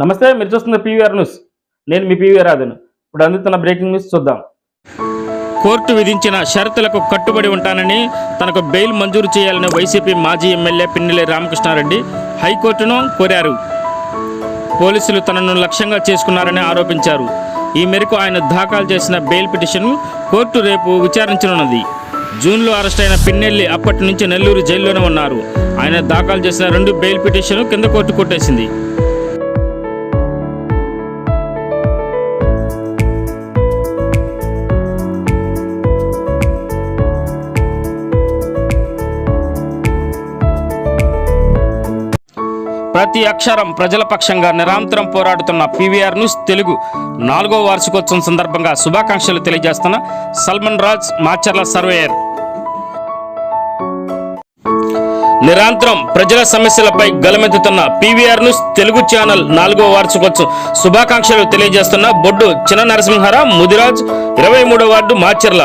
నమస్తే మీరు చూస్తున్న పీవీఆర్ న్యూస్. నేను మీ పీవీఆర్ రాధను ఇప్పుడు అందుతున్న బ్రేకింగ్ న్యూస్ చూద్దాం. కోర్టు విధించిన షరతులకు కట్టుబడి ఉంటానని తనకు బెయిల్ మంజూరు చేయాలని వైసీపీ మాజీ ఎమ్మెల్యే పిన్నెల్లి రామకృష్ణారెడ్డి హైకోర్టును కోరారు. పోలీసులు తనను లక్ష్యంగా చేసుకున్నారని ఆరోపించారు. ఈ మేరకు ఆయన దాఖలు చేసిన బెయిల్ పిటిషన్ కోర్టు రేపు విచారించనున్నది. జూన్లో అరెస్ట్ అయిన పిన్నెల్లి అప్పటి నుంచి నెల్లూరు జైల్లోనే ఉన్నారు. ఆయన దాఖలు చేసిన రెండు బెయిల్ పిటిషన్ కింద కోర్టు కొట్టేసింది. ప్రతి అక్షరం ప్రజల పక్షంగా నిరంతరం పోరాడుతున్న పీవీఆర్ న్యూస్ తెలుగు నాలుగో వార్షికోత్సవం సందర్భంగా శుభాకాంక్షలు తెలియజేస్తున్న సల్మన్ రాజ్ మాచర్ల సర్వేయర్. నిరంతరం ప్రజల సమస్యలపై గలమెత్తుతున్న పీవీఆర్ న్యూస్ తెలుగు ఛానల్ నాలుగో వార్షికోత్సవం శుభాకాంక్షలు తెలియజేస్తున్న బొడ్డు చిన్న నరసింహారావు ముదిరాజ్ ఇరవై మూడో వార్డు మాచర్ల.